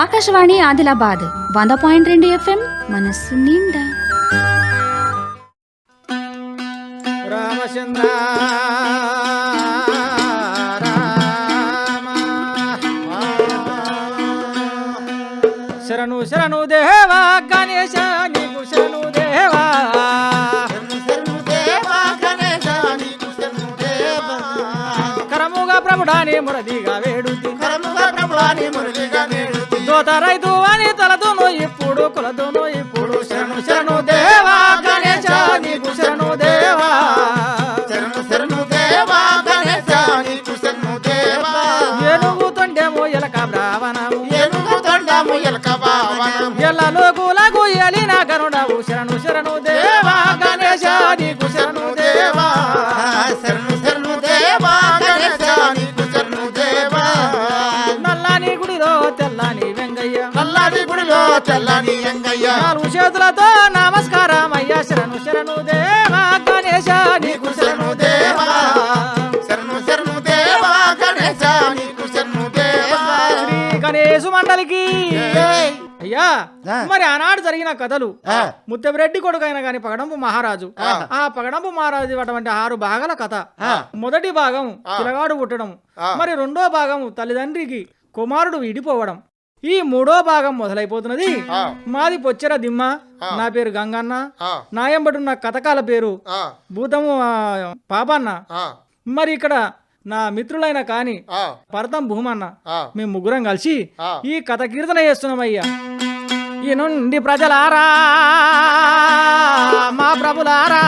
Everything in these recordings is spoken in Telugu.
ఆకాశవాణి ఆదిలాబాద్ వంద పాయింట్ రెండు ఎఫ్ఎం మనస్సు నిండా. రామచంద్ర రామ. శరణు శరణు దేవా గణేశ నీకు శరణు దేవా. కరముగా ప్రభుడాని మురదిగా వేడుతి. దోత రైతు అని తలదును ఇప్పుడు కులదును ఇప్పుడు శరణు శరణు దేవా గణేశ నీకు శరణు దేవా. ఏనుగు తొండెము ఎలక బ్రావణము. ఎల్లలో కూలకు ఎలిన గరుడవు శరణు శరణు దేవా. నాలుగు చేతులతో నమస్కారం అయ్యా శరణు శరణు దేవా గణేశ నీకు శరణు దేవా శరణు శరణు దేవా గణేశ నీకు శరణు దేవా శ్రీ గణేశు మండలికి. అయ్యా. మరి ఆనాడు జరిగిన కథలు. ముత్తెబరెడ్డి కొడుకైన గాని పగడంపు మహారాజు ఆ. పగడంపు మహారాజు అటువంటి ఆరు భాగాల కథ. మొదటి భాగం పిల్లగాడు పుట్టడం. మరి రెండో భాగం తల్లిదండ్రికి కుమారుడు విడిపోవడం ఈ మూడో భాగం మొదలైపోతున్నది. మాది పొచ్చెర దిమ్మ. నా పేరు గంగన్న. నాయంబడున్న కథకాల పేరు. భూతము పాపన్న. మరి ఇక్కడ నా మిత్రులైన కాని. పరతం భూమన్న. మేము ముగ్గురం కలిసి. ఈ కథ కీర్తన చేస్తున్నామయ్యా ఈ నుండి ప్రజలారా మా ప్రభులారా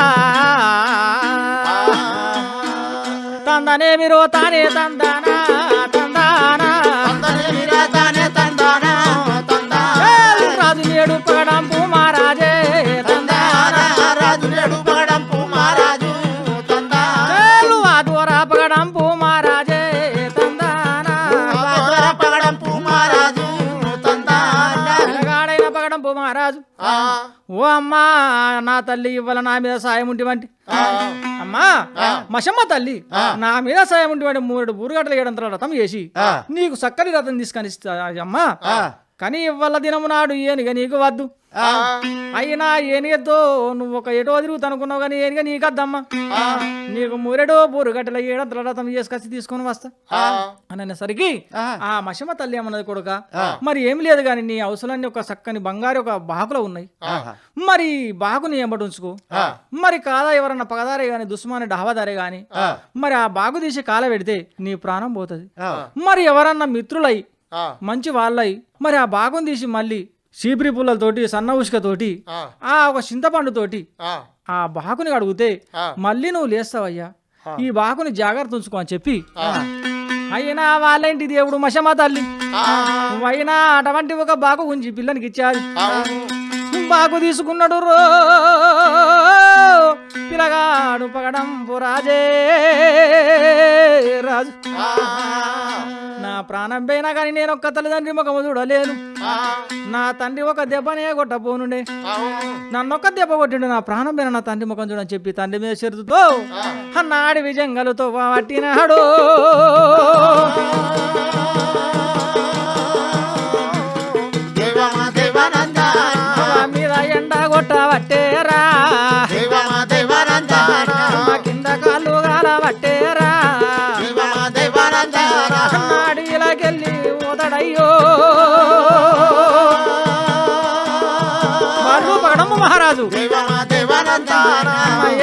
తందనే మీరు తానే తందానా అమ్మా నా తల్లి ఇవ్వాల నా మీద సాయం ఉంటివంటి. అమ్మా మషమ్మ తల్లి నా మీద సాయం ఉంటివంటి మూడు బూరుగట్టలు ఏడంతల రథం చేసి. నీకు చక్కని రథం తీసుకొని అమ్మా. కానీ ఇవ్వాల దినము నాడు ఏనిగ నీకు వద్దు. అయినా ఏనిగతో నువ్వు ఒక ఎటో తిరుగుతా అనుకున్నావు కానీ ఏనిగ నీకద్దమ్మా. నీకు మూరెడో బూరుగట్టల ఏడంతల రథం చేసుకొచ్చి తీసుకొని వస్తా. అని అనేసరికి ఆ. మషమ్మ తల్లి ఏమన్నది కొడుక మరి ఏం లేదు కానీ నీ అవసరాన్ని ఒక చక్కని బంగారు ఒక బాకులో ఉన్నాయి. మరి బాగుని ఎంబడి ఉంచుకో. మరి కాదా ఎవరన్నా పగదారే గాని దుస్మాని డహవదారే గాని. మరి ఆ బాగు తీసి కాల పెడితే నీ ప్రాణం పోతుంది. మరి ఎవరన్నా మిత్రులై. మంచి వాళ్ళై మరి ఆ బాగుని తీసి మళ్ళీ చీపిరి పుల్లలతోటి సన్న ఉసుకతోటి ఆ. ఒక చింతపండుతోటి ఆ. ఆ బాకుని అడిగితే. మళ్ళీ నువ్వు లేస్తావయ్యా ఈ బాకుని జాగ్రత్త ఉంచుకో అని చెప్పి. అయినా వాళ్ళేంటి దేవుడు మషమా తల్లి. అయినా అటువంటి ఒక బాకు గుంచి పిల్లనికి అవును. బాకు తీసుకున్నాడు రో పిలగాడు పగడం రాజే రాజు. నా ప్రాణం పోయినా కానీ నేను ఒక్క తల్లిదండ్రి ముఖము చూడలేను ఆ. నా తండ్రి ఒక దెబ్బనే కొట్టపోనుండే అవును. నన్ను ఒక్క దెబ్బ కొట్టిండు నా ప్రాణం పోయిన నా తండ్రి ముఖం చూడని చెప్పి తండ్రి మీద చెరుతుతో అన్నాడి విజంగలతో పట్టినాడు దేవమా దేవానందానా. నా మీద ఎండ కొట్టబట్టేరా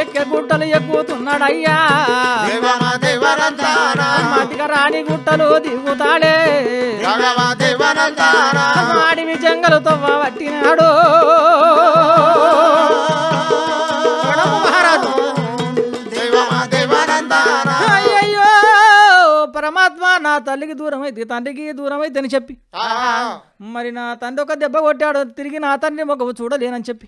ఎక్కే గుట్టలు ఎక్కుతున్నాడయ్యా. మతిక రాణి గుట్టలు దిగుతాడే. అడివి జంగలు తవ్వ పట్టినాడు తల్లికి దూరం అయితే తండ్రికి దూరం అయితే అని చెప్పి. మరి నా తండ్రి ఒక దెబ్బ కొట్టాడు తిరిగి నా తండ్రి ఒక చూడలేనని చెప్పి.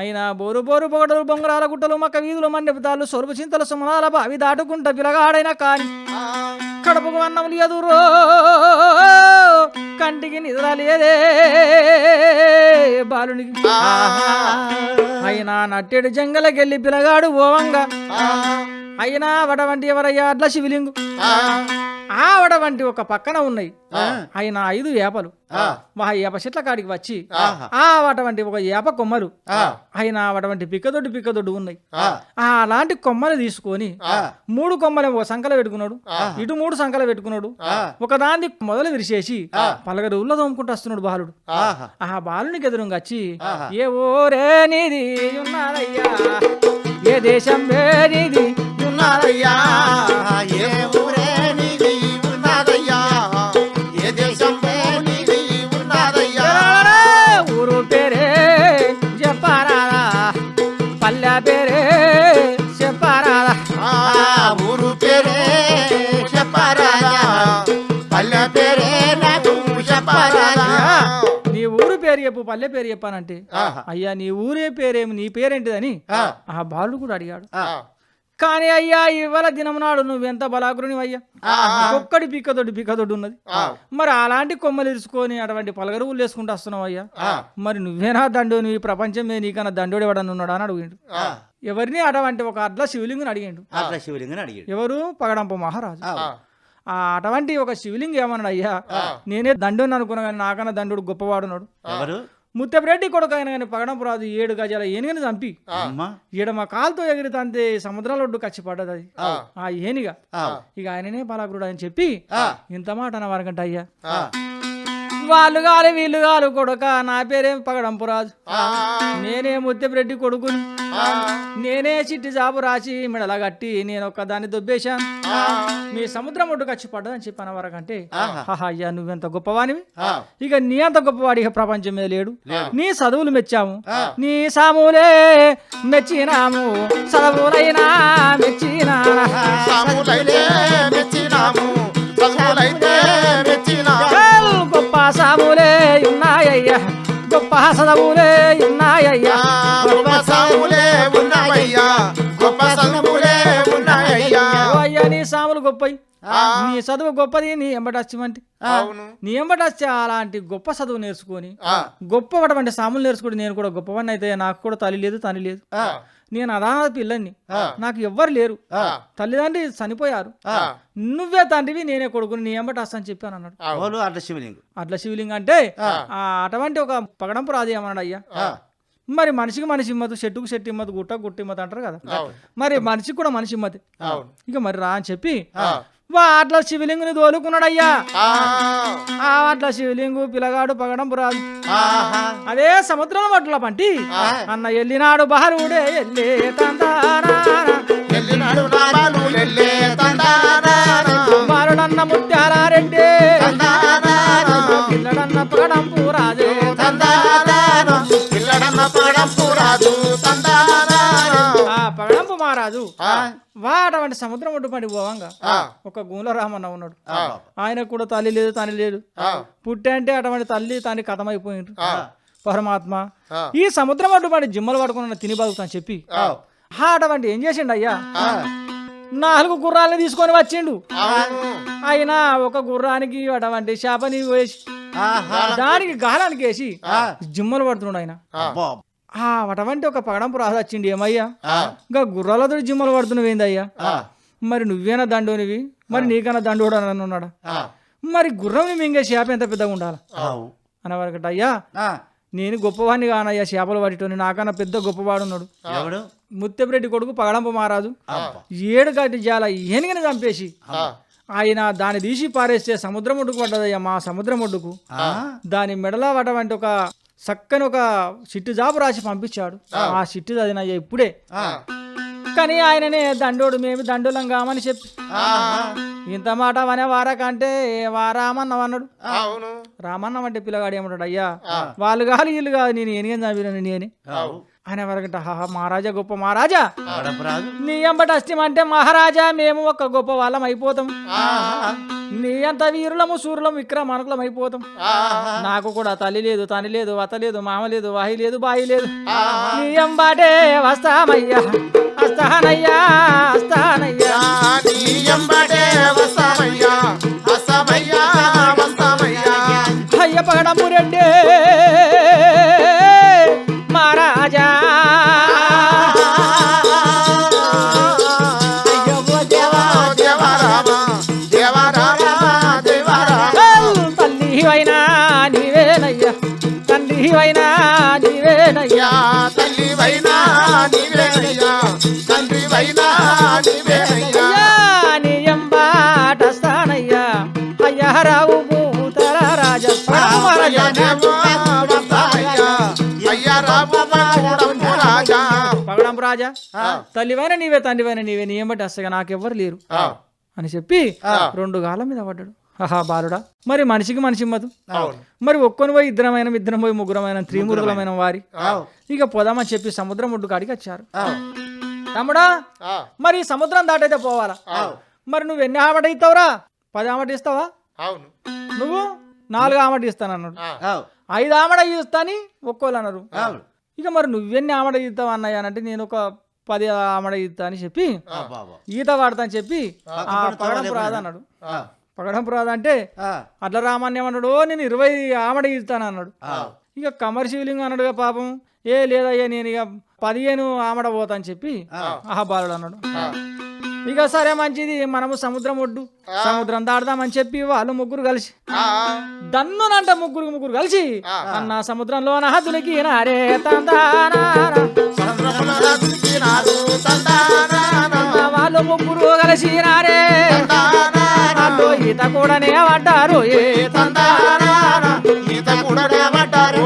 అయినా బోరు బోరు పొగడలు బొంగరాల గుట్టలు మక్క వీధులు మండపుతాలు సొరుపు చింతలు సుమనాల బావి దాటుకుంటా పిలగాడైనా కాని. కడుపుకు అన్నం లేదు రో కంటికి నిద్ర లేదే బాలునికి అయినా నట్టెడు జంగలకెళ్ళి పిలగాడు ఓవంగా అయినా వడ వంటి ఎవరయ్యా అట్లా శివలింగు ఆ. ఆవడ వంటి ఒక పక్కన ఉన్నాయి ఆయన ఐదు ఏపలు ఆ. మా ఏప చెట్ల కాడికి వచ్చి. ఆ అటువంటి ఒక ఏప కొమ్మలు ఆ. ఆయన అటువంటి పిక్కదొడ్డు పిక్కదొడ్డు ఉన్నాయి ఆ. అలాంటి కొమ్మలు తీసుకొని. మూడు కొమ్మలు ఒక సంకల పెట్టుకున్నాడు ఇటు మూడు సంకల పెట్టుకున్నాడు ఒక దాన్ని మొదలు విరిచేసి పలగరు ఊళ్ళో తోముకుంటూ వస్తున్నాడు బాలుడు. ఆ బాలునికి ఎదురుగా వచ్చి. ఏ ఓరే నీది ఉన్నారయ్యా ఏ దేశం నీది ఉన్నారయ్యా ఏ ఊరే నీ ఊరు పేరు చెప్పు పల్లె పేరు చెప్పానంటే. అయ్యా నీ ఊరే పేరేమి నీ పేరేంటిదని ఆ. బాలుడు కూడా అడిగాడు. కానీ అయ్యా ఇవాళ దినం నాడు నువ్వెంత బలాగురుని అయ్యా. ఒక్కడి పిక్కదొడ్డి పిక్కదొడ్డి ఉన్నది. మరి అలాంటి కొమ్మలు ఇరుచుకొని అటువంటి పలగరువులు వేసుకుంటూ వస్తున్నావు అయ్యా. మరి నువ్వేనా దండు ఈ ప్రపంచమే నీకన్నా దండోడు ఎవడన్నా ఉన్నాడా అని అడిగిండు. ఎవరిని అటువంటి ఒక అడ్ల శివలింగుని అడిగిండు అట్లా శివలింగని అడిగాడు ఎవరు పగడంప మహారాజు అటువంటి ఒక శివలింగ ఏమన్నాడు అయ్యా నేనే దండోని అనుకున్నా కానీ నాకన్నా దండోడు గొప్పవాడున్నాడు ఎవరు? ముత్తెపరెడ్డి కొడుకు అయిన కానీ పగడంపు రాజు ఏడు గజాల ఏనుగని చంపి. అమ్మా. ఈడ మా కాలుతో ఎగిరితంతే సముద్రాల ఒడ్డు కచ్చి పడ్డది అది. ఆ. ఏనిగా. ఆ. ఇక ఆయననే బలాగురుడు అని చెప్పి. ఇంత మాట అన్నవారకంట అయ్యా. ఆ. వాళ్ళు గాలి వీళ్ళు గాలు కొడుక నా పేరేం పగడంపు రాజు. నేనే ముత్తెపరెడ్డి కొడుకుని. నేనే చిట్టి జాబు రాసి మెడల కట్టి నేను ఒక్కదాన్ని దొబ్బేశాను. మీ సముద్రం ఒడ్డుకు వచ్చి పడ్డదని చెప్పాను వరకంటే ఆహా. "హహ, అయ్యా నువ్వెంత గొప్పవానివి. ఇక నీ అంత గొప్పవాడి ఇక ప్రపంచం మీద లేడు. నీ చదువులు మెచ్చాము. నీ సాములే మెచ్చినాము చదువులైనా మెచ్చినా సాములైతే మెచ్చినాము చదువులైతే గొప్ప సాములే ఉన్నాయ్యా గొప్ప చదువులే ఉన్నాయ్యా గొప్ప సాములే ఉన్నావయ్యా గొప్ప చదువులే ఉన్నాయ్యా అయ్యా నీ సాములు గొప్పయి. నీ చదువు గొప్పది నీ ఎంబటచ్చిమంటి అవును. నీ ఎంబటచ్చి అలాంటి గొప్ప చదువు నేర్చుకొని. గొప్పటువంటి సాములు నేర్చుకుని నేను కూడా గొప్పవాడిని అయితే నాకు కూడా తల్లి లేదు తని లేదు. నేను అనాథ పిల్లని. నాకు ఎవ్వరు లేరు. తల్లిదండ్రి చనిపోయారు. నువ్వే తండ్రివి నేనే కొడుకుని నీ ఎంబట వస్తా అని చెప్పాను అన్నాడు అట్లా శివలింగం అట్లా శివలింగం అంటే అటువంటి ఒక పగడంపు రాదు ఏమన్నాడు అయ్యా. మరి మనిషికి మనిషి ఇమ్మతు చెట్టుకు చెట్టు ఇమ్మతు గుట్ట గుట్ట ఇమ్మతు అంటారు కదా. మరి మనిషికి కూడా మనిషి ఇమ్మతి అవును. ఇక మరి రా అని చెప్పి ఆ. వా అట్లా శివలింగుని తోలుకున్నాడయ్యా ఆ. అట్లా శివలింగు పిల్లగాడు పగడంపు రాదు ఆహా. అదే సముద్రం పట్ల పంటి. అన్న ఎల్లినాడు బాలుడే ఎల్లే తందానా వాటటువంటి సముద్రం ఒడ్డు పడి పోవంగా. ఒక గూలరామన్న ఉన్నాడు. ఆయన కూడా తల్లి లేదు తని లేదు. పుట్టి అంటే అటువంటి తల్లి తాని కథమైపోయిండ్రు. పరమాత్మ. ఈ సముద్రం ఒడ్డు పడి జిమ్మలు పడుకున్న తిని బతుకుతాను చెప్పి అటువంటి ఏం చేసిండు అయ్యా. నాలుగు గుర్రాలని తీసుకొని వచ్చిండు అవును. ఆయన ఒక గుర్రానికి అటువంటి చేపని వేసి దానికి గాలానికి వేసి జిమ్మలు పడుతున్నాడు ఆయన అబ్బా. ఆ అటువంటి ఒక పగడంపు రాజు వచ్చిండు ఏమయ్యా. ఇంకా గుర్రాలతో జిమ్మలు పడుతున్నావు ఏందయ్యా? ఆ. మరి నువ్వేనా దండోనివి? మరి నీకన్నా దండోడు అని ఉన్నాడా. మరి గుర్రం మింగే చేప ఎంత పెద్దగా ఉండాలి. అనేవారకట అయ్యా నేను గొప్పవాడిని కానయ్యా చేపలు పడిటోని నాకన్నా పెద్ద గొప్పవాడు ఉన్నాడు. ముత్తెపరెడ్డి కొడుకు పగడంప మహారాజు. ఏడు గట్టి జాల ఏనుగని చంపేసి. ఆయన దాన్ని తీసి పారేస్తే సముద్రం ఒడ్డుకు పడ్డదయ్యా మా సముద్రం ఒడ్డుకు. దాని మెడల పడవంటి ఒక చక్కని ఒక చిట్టు జాబు రాసి పంపించాడు. ఆ. చిట్టు చదివినయ్యా ఇప్పుడే. కానీ ఆయననే దండోడు మేము దండోలం కామని చెప్పి. ఇంత మాట అనే వారకంటే వారామన్నం అన్నాడు. రామన్నం అంటే పిల్లగాడు ఏమంటాడు అయ్యా వాళ్ళు కాదు వీళ్ళు కాదు నేను ఏనిగని చంపినాను నేనే ఆవు. అనే వరకట హాహా మహారాజా గొప్ప మహారాజా. నీ ఎంబటి అంటే మహారాజా మేము ఒక గొప్ప వాళ్ళం అయిపోతాం. నీ అంత వీరులము సూర్యులం విక్రమానుకులం అయిపోతాం. నాకు కూడా తల్లి లేదు తని లేదు వత లేదు మామ లేదు వాహి లేదు బాయి లేదు. నీ ఎంబాటే వస్తామయ్యా వస్తానయ్యా వస్తానయ్యా. నీ వస్తామయ్యా వస్తామయ్యా వస్తామయ్యా. అయ్య పగడము రెడ్డి రాజా. తల్లివైన నీవే తండ్రివైన నీవే నీ ఏమంటే అసగా నాకెవ్వరు లేరు. అని చెప్పి రెండు గాల మీద పడ్డాడు. ఆహా బాలుడా. మరి మనిషికి మనిషి ఇమ్మదు మరి ఒక్కొని పోయి ఇద్దరమైన ఇద్దరం పోయి ముగ్గురమైన త్రిమూర్ఖులమైన వారి. ఇక పోదామని చెప్పి సముద్రం ఒడ్డు కాడికి వచ్చారు. తమ్ముడా మరి సముద్రం దాటైతే పోవాలా? మరి నువ్వు ఎన్ని ఆమట ఇస్తావురా? పది ఆమట ఇస్తావా? అవును. నువ్వు నాలుగు ఆమట ఇస్తానన్నాడు ఆ, అవు. ఐదు ఆమడ ఇస్తాని ఒక్కోళ్ళు అన్నారు. ఇక మరి నువ్వెన్ని ఆమడ ఇస్తావు అన్నయ్య అంటే నేను ఒక పది ఆమడ ఇస్తా అని చెప్పి ఆ, బాబా ఈత వాడతా అని చెప్పి ఆ పగడంపు పగడంపు రాదు అంటే అట్లా రామాన్యం అన్నాడు "ఓ, నేను ఇరవై ఆమడ ఇస్తాను అన్నాడు. ఇక కమర్షియలింగ్ అన్నాడుగా పాపం. ఏ లేదయ్యా నేను ఇక పదిహేను ఆమడ పోతా అని చెప్పి ఆహా బాలుడు అన్నాడు. ఇక సరే మంచిది మనము సముద్రం ఒడ్డు సముద్రం దాడదామని చెప్పి వాళ్ళు ముగ్గురు కలిసి దన్నునంట ముగ్గురు ముగ్గురు కలిసి. అన్న సముద్రంలో నహదులకి నారే వాళ్ళు ముగ్గురు కలిసి నారే ఈత కూడానే పడ్డారు. ఏ ఈత కూడా పడ్డారు.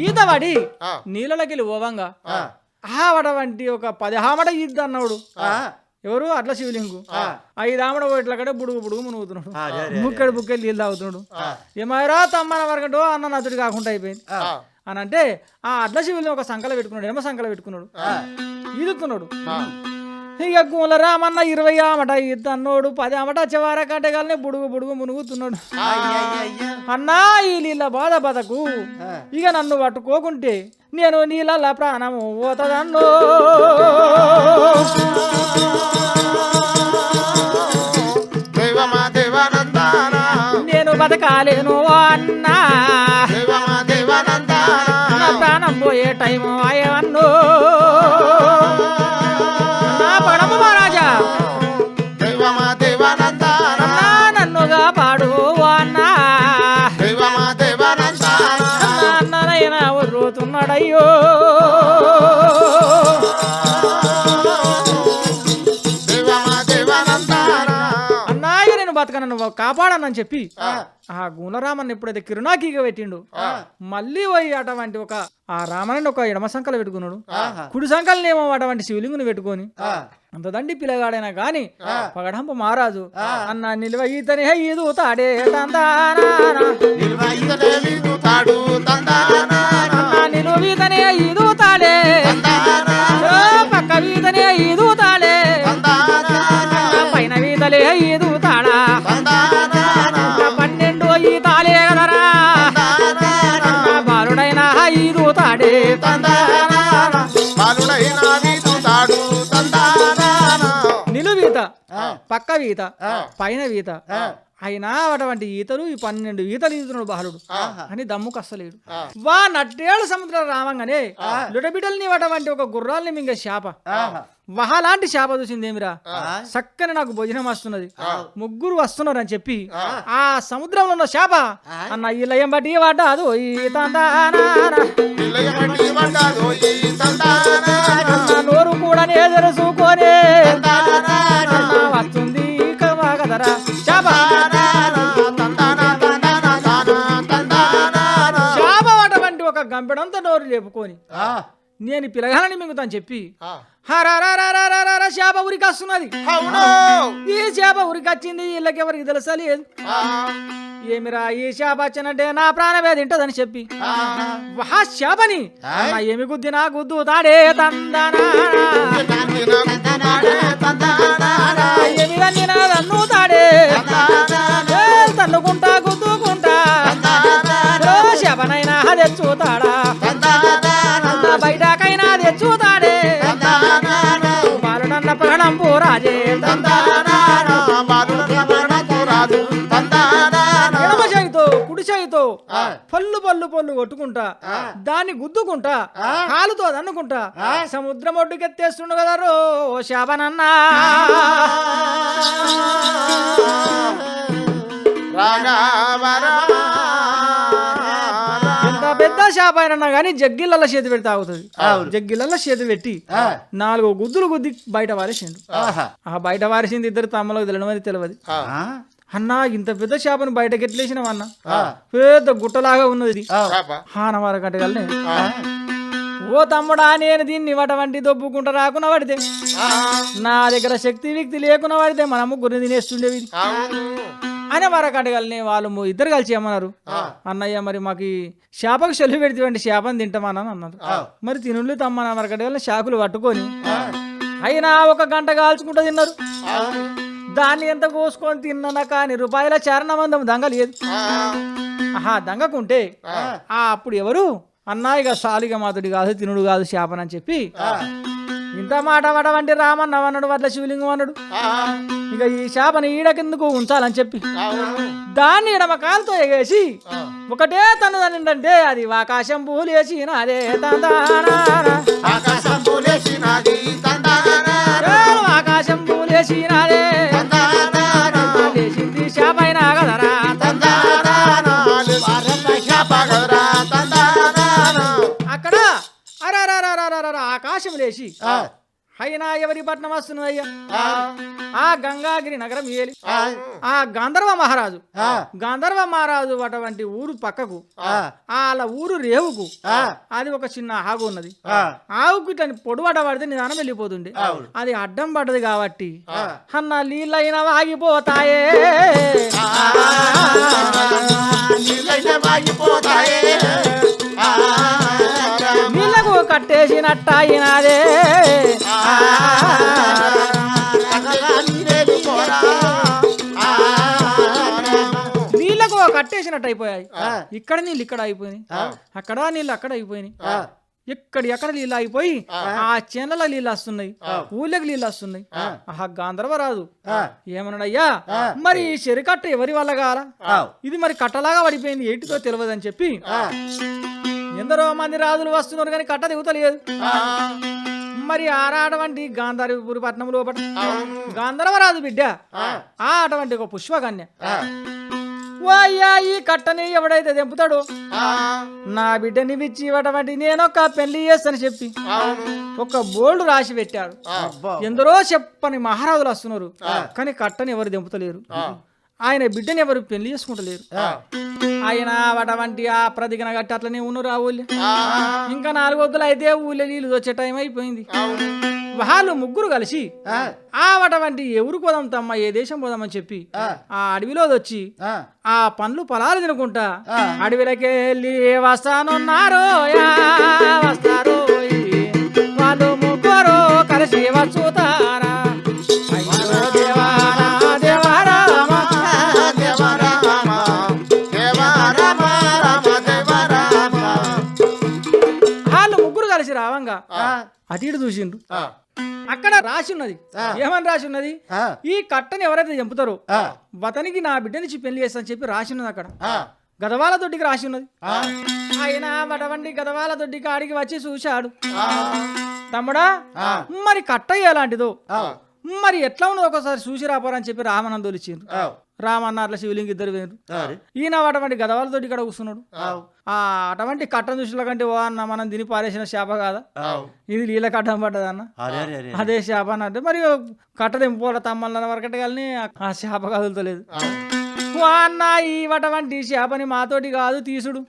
ఈత పడి ఆ, నీళ్ళకి వెళ్ళి ఓవంగా. ఆ, ఆవడ వంటి ఒక పది ఆమడ ఈద్ద అన్నాడు ఎవరు? అట్లా శివలింగు. ఐదు ఆమడ ఇట్లా కడే బుడుగు బుడుగు మునుగుతున్నాడు. ముక్కడి బుక్కడి నీళ్ళు తాగుతున్నాడు. ఆ, ఏమారా తమ్మన వరకటో అన్న నతుడి కాకుండా అయిపోయింది. ఆ, అని అంటే ఆ అడ్ల శివుల్ని ఒక సంకల పెట్టుకున్నాడు ఎడమ సంకల పెట్టుకున్నాడు. ఈదుతున్నాడు. ఆ, ఇక గుల రామన్న ఇరవై ఆమట ఈత అన్నోడు పది ఆమట చివర కట్టగలనే బుడుగు బుడుగు మునుగుతున్నాడు. అన్నా ఈ నీళ్ళ బాధ బతకు. ఇక నన్ను పట్టుకోకుంటే నేను నీళ్ళ ప్రాణము పోతదన్నో. నేను బతకాలేను అన్నా. ప్రాణం పోయే టైం అయ్యవన్ను దేవానందానా అన్నాయి నేను బతకను నువ్వు కాపాడనని చెప్పి ఆ. గుణరామన్ ఎప్పుడైతే కిరునాకీగా పెట్టిండు మళ్ళీ పోయి అటువంటి ఒక ఆ రామని ఒక ఎడమ సంకలు పెట్టుకున్నాడు. కుడి సంకలనేమో అటువంటి శివలింగుని పెట్టుకొని అంత దండి పిల్లగాడైనా గాని పగడంప మహారాజు అన్న నిల్వ ఈతని ఈదు తాడే తందానా. నిలువీత పక్క వీత. పైన వీత. అయినా అటువంటి ఈతలు ఈ పన్నెండు ఈతలు ఈదుతున్నాడు బాలుడు. అని దమ్ముకు అస్సలేడు. వా నట్టేడు సముద్రం రావంగానే లుడబిడల్ని అటువంటి ఒక గుర్రాల్ని మింగ శాప. వహలాంటి శాప చూసిందేమిరా చక్కని నాకు భోజనం వస్తున్నది. ముగ్గురు వస్తున్నారు అని చెప్పి ఆ. సముద్రంలో ఉన్న శాప. అన్న ఇలయం బట్టి వాడాదు ఈ తందానా. తెలుసుకోనే తందానానా అన్న వస్తుంది కవా కదరా శాప తందానా తందానా తానా తందానానా శాప అటువంటి ఒక గంపెడంతా నోరు లేపుకొని నేను పిలగాలని మింగుతాను చెప్పి ఆ, హరారారారారారా శాప ఉరికి వస్తున్నది అవును. ఈ చేప ఉరికొచ్చింది వీళ్ళకెవరికి తెలుసా లేదు ఏమిరా ఈ చేప వచ్చినట్టే నా ప్రాణమే తింటదని చెప్పి. ఆ, వహా చేపని ఏమి గుద్ది నా గుద్దు తాడే తందనా. చేయితో పళ్ళు పళ్ళు పళ్ళు కొట్టుకుంటా దాన్ని గుద్దుకుంటా కాలుతో దన్నుకుంటా సముద్రం ఒడ్డుకెత్తేస్తుండు కదా రో శాపనన్నా రాగా శాప అయినా కానీ జగ్గిళ్ళ చేతి పెడితే ఆగుతుంది జగ్గిళ్ళ చేతి పెట్టి నాలుగు గుద్దులు గుద్ది బయట వారేసిండు. ఆ బయట వారేసింది ఇద్దరు తమ్మలకు తెలియదు. తెలియదు అన్నా ఇంత పెద్ద చేపను బయటకి ఎట్లేసినాం అన్న? పెద్ద గుట్టలాగా ఉన్నది చేప. హానవార కట్టగలనే. ఓ తమ్ముడా నేను దీన్ని వటవంటి దొబ్బుకుంటా రాకున్నా పడితే నా దగ్గర శక్తి వ్యక్తి లేకున్నా పడితే మన ముగ్గురిని తినేస్తుండేవి ఇది. అవును అని వర కట్టగలనే వాళ్ళు ఇద్దరు కలిసి ఏమన్నారు? అన్నయ్య మరి మాకు ఈ చేపకు చెల్లి పెడితే చేపని తింటామని అన్నారు. మరి తినుళ్ళు తమ్మని వర కట్టగలని శాకులు పట్టుకొని అయినా ఒక గంట కాల్చుకుంటూ తిన్నారు. దాన్ని ఎంత కోసుకొని తిన్నా కానీ రూపాయల చారణమందం దంగ లేదు ఆహా దంగకుంటే ఆ. అప్పుడు ఎవరు? అన్నా ఇక సాలిగా మాతుడి కాదు తినుడు కాదు శాపనని చెప్పి ఇంత మాట వడవంటి రామన్న అన్నాడు వడ్ల శివలింగం అన్నాడు ఇక ఈ శాపని ఈడకెందుకు ఉంచాలని చెప్పి. దాన్ని ఎడమ కాలుతో ఎగేసి ఒకటే తను ఏంటంటే అది ఆకాశం పూలేసి నాదే ఆకాశం పూలేసి నాదే లేచి అయినా ఎవరి పట్నం వస్తున్నది అయ్యా? ఆ. గంగాగిరి నగరం ఏలి. ఆ. గాంధర్వ మహారాజు గాంధర్వ మహారాజు అటువంటి ఊరు పక్కకు వాళ్ళ ఊరు రేవుకు అది ఒక చిన్న ఆగు ఉన్నది. ఆవుకు ఇట్లా పొడువట పడితే నిదానం వెళ్ళిపోతుండే. అది అడ్డం పడ్డది కాబట్టి అన్న నీళ్ళైనా ఆగిపోతాయే వాగిపోతాయే. నీళ్ళకు కట్టేసినట్టాయినాదే నీళ్ళకు కట్టేసినట్టు అయిపోయాయి. ఇక్కడ నీళ్ళు ఇక్కడ అయిపోయినాయి. అక్కడ నీళ్ళు అక్కడ అయిపోయినాయి. ఎక్కడి ఎక్కడ నీళ్ళు అయిపోయి ఆ. చేనల నీళ్ళు వస్తున్నాయి. ఊళ్ళకి నీళ్ళు వస్తున్నాయి. ఆహా గాంధర్వరాజు ఏమన్నాడయ్యా? మరి ఈ చెరికట్ట ఎవరి వల్ల కాల? ఇది మరి కట్టలాగా పడిపోయింది. ఏంటితో తెలియదని చెప్పి ఎందరో మంది రాజులు వస్తున్నారు కానీ కట్ట దిగుతలేదు మరి ఆరాడవంటి గాంధారపురి పట్నం లోపల గాంధర్వరాజు బిడ్డ ఆ. అటువంటి ఒక పుష్పకన్య. అయ్యా ఈ కట్టని ఎవడైతే తెంపుతాడో? నా బిడ్డని విచ్చి ఇవ్వటమంటే నేనొక పెళ్ళి చేస్తాను చెప్పి ఒక బోల్డ్ రాసి పెట్టాడు. ఎందరో చెప్పని మహారాజులు వస్తున్నారు కానీ కట్టని ఎవరు దెంపుతలేరు ఆయన బిడ్డని ఎవరు పెళ్ళి చేసుకుంటలేరు. ఆయన అటువంటి ఆ ప్రతిగన గట్టి అట్లనే ఉన్నారు ఆ ఊళ్ళో. ఇంకా నాలుగు వద్దులు అయితే ఊళ్ళో నీళ్ళు వచ్చే టైం అయిపోయింది. వాళ్ళు ముగ్గురు కలిసి ఆ. అటువంటి ఎవరు పోదాం తమ్మ ఏ దేశం పోదామని చెప్పి ఆ. అడవిలో వచ్చి ఆ. పండ్లు పొలాలు తినుకుంటా అడవిలోకి వెళ్ళి వస్తానున్నారు వస్తారు వాళ్ళు ముగ్గురు కలిసి వచ్చుతారా అటు ఇటు చూసిండ్రు. అక్కడ రాసి ఉన్నది. ఏమని రాసి ఉన్నది? ఈ కట్టని ఎవరైతే చంపుతారో వతనికి నా బిడ్డనిచ్చి పెళ్ళి చేస్తా అని చెప్పి రాసి ఉన్నది అక్కడ. గదవాల దొడ్డికి రాసి ఉన్నది. ఆయన వడవండి గదవాల దొడ్డికి ఆడికి వచ్చి చూశాడు. తమ్ముడా మరి కట్ట ఎలాంటిదో? మరి ఎట్లా ఉన్నదో ఒకసారి చూసి రాపోరని చెప్పి రామనందోలు ఇచ్చిండ్రు. రామన్న అట్లా శివలింగి ఇద్దరు వేరు. ఈయన అటువంటి గదవాల దొడ్డి ఇక్కడ కూర్చున్నాడు. ఆ. అటువంటి కట్టం చూసిన కంటే ఓ అన్న మనం తిని పారేసిన చేప కాదా? ఇది నీళ్ళ కట్టం పడ్డదన్న అదే చేప అని అంటే మరి కట్ట తెంపుకోవాలి తమ్మల వరకట కానీ ఆ చేప కదులుతలేదు. అన్న ఈ అటువంటి చేపని మాతోటి కాదు తీసుడు.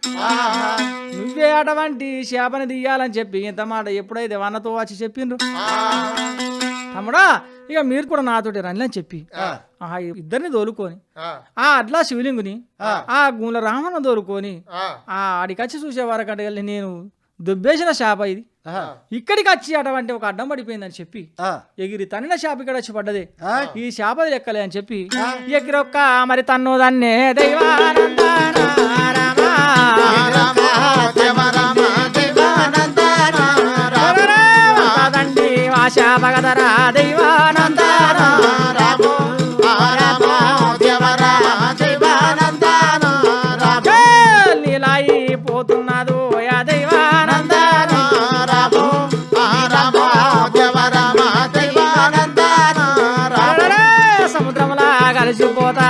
నువ్వే అటువంటి చేపని తీయాలని చెప్పి ఇంత మాట ఎప్పుడైతే వన్నతో వచ్చి చెప్పిండ్రు? తమ్ముడా ఇక మీరు కూడా నాతోటి రండి అని చెప్పి. ఆ. ఇద్దరిని తోలుకొని ఆ. అడ్లా శివలింగుని ఆ. గుండ్ల రామన్న తోలుకొని ఆ. ఆడికచ్చి చూసే వరకట వెళ్ళి నేను దుబ్బేసిన శాప ఇది. ఇక్కడికి వచ్చి అటువంటి ఒక అడ్డం పడిపోయిందని చెప్పి ఎగిరి తన్నిన శాప ఇక్కడ వచ్చి పడ్డదే. ఈ శాప లెక్కలే అని చెప్పి ఎగిరొక్క మరి తన్ను దన్నే ఆ శాప గదరా దైవానందాన రామో రామ దేవరామ దేవానందన రామ నీలాయి పోతున్నదు యా దైవానందాన రామో రామ దేవరామ దేవానందన రామ అరెరే, సముద్రములా కలిసిపోతా.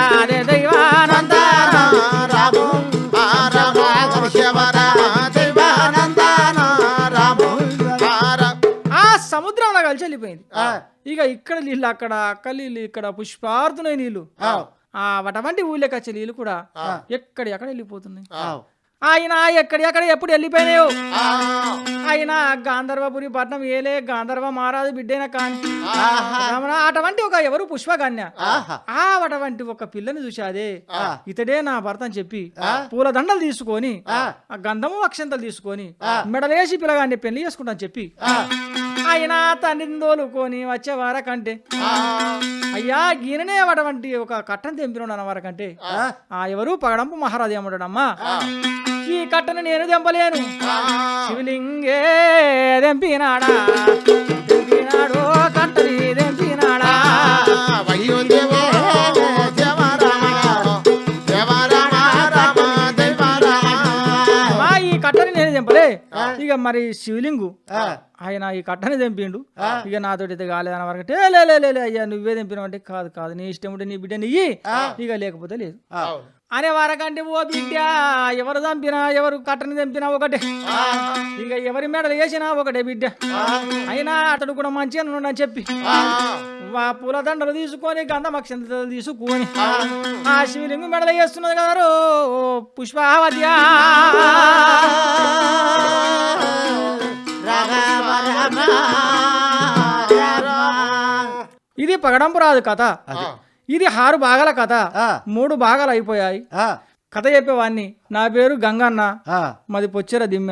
ఇక ఇక్కడ నీళ్ళు అక్కడ అక్క నీళ్ళు ఇక్కడ పుష్పార్థునై నీళ్ళు. ఆ. అటువంటి ఊళ్ళో కచ్చే నీళ్ళు కూడా ఎక్కడి ఎక్కడ వెళ్ళిపోతున్నాయి. ఆయన ఎక్కడి ఎక్కడ ఎప్పుడు వెళ్ళిపోయినాయో? ఆయన గాంధర్వపురి పట్నం ఏలే గాంధర్వ మహారాజు బిడ్డైన కాని. అటువంటి ఒక ఎవరు పుష్పకన్య ఆహా. ఆ అటువంటి ఒక పిల్లని చూశాదే. ఆ. ఇతడే నా భర్త అని చెప్పి పూల దండలు తీసుకొని గంధము అక్షంతలు తీసుకొని మెడలేసి పిల్లగాన్ని పెళ్ళి చేసుకుంటా చెప్పి ఆయన తండ్రిని వచ్చే వారకంటే. అయ్యా ఈయననే అటువంటి ఒక కట్టను తెంపినాడు వారకంటే. ఆ. ఎవరు పగడంపు మహారాజు ఏమంటాడమ్మా ఈ కట్టను నేను తెంపలేను. శివలింగే తెంపినాడు? ఇక మరి శివలింగు ఆ. ఆయన ఈ కట్టని తెంపిండు. ఇక నాతోటి అయితే కాలేదన్న వరకు లే లే, లే లే అయ్యా నువ్వే తెంపినావు అంటే కాదు కాదు. నీ ఇష్టం ఉంటే నీ బిడ్డ నీయి ఇక లేకపోతే లేదు. అవును. అనే వారకంటే ఓ బిడ్డ. ఎవరు చంపినా ఎవరు కట్టని తెంపినా ఒకటే. ఇక ఎవరి మెడలు వేసినా ఒకటే బిడ్డ. అయినా అతడు కూడా మంచిగా అని చెప్పి. ఆ, వా పూల దండలు తీసుకొని గంధమక్షంతలు తీసుకొని. ఆ. శివలింగం మెడలు వేస్తున్నది కదా రామ. ఇది పగడంపురాదు కథ. ఇది ఆరు భాగాల కథ. మూడు భాగాలు అయిపోయాయి. కథ చెప్పేవాడిని నా పేరు గంగన్న. మాది పొచ్చెర దిమ్మ.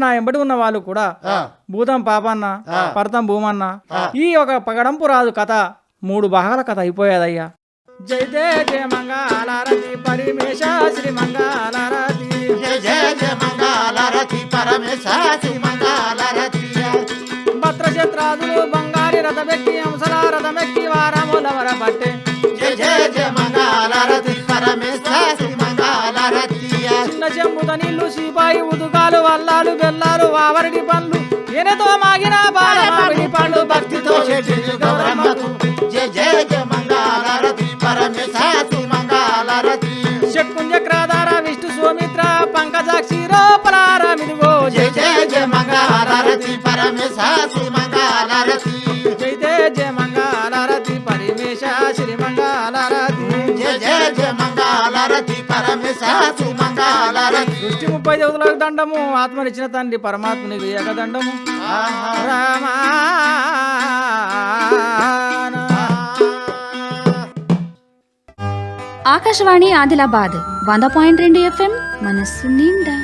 నా ఎంబడి ఉన్న వాళ్ళు కూడా భూతం పాపన్న పరతం భూమన్న. ఈ ఒక పగడంపు రాదు కథ. మూడు భాగాల కథ అయిపోయేదయ్యా. జైతే జయ మంగళారతి పరిమేశ శ్రీ మంగళారతి. జయ జయ జయ మంగళారతి పరమేశ శ్రీ మంగళారతి. భద్రశత్రాదులు బంగారి రథమెక్కి అంశల రథమెక్కి వారముల వర పట్టే చెంబుత నీళ్ళు సీపాయి ఉదుకాలు వల్లాలు బెల్లాలు వావరడి పండ్లు. ఎనతో మాగిన బాల మామిడి పండ్లు భక్తితో గౌరమ్మకు. జయ జయ మంగళారతి పరమేశ శ్రీ మంగళారతి. శక్కుంజక్రాధార విష్ణు సోమిత్ర పంకజాక్షి రోపలారమిదిగో జయ జయ మంగళారతి పరమేశ శ్రీ మంగళారతి. సృష్టి ముప్పై దేవతలకు దండము. ఆత్మనిచ్చిన తండ్రి పరమాత్మనికి ఏకదండము రామా ఆకాశవాణి ఆదిలాబాద్ వంద పాయింట్ రెండు ఎఫ్ఎం మనస్సు నిండా.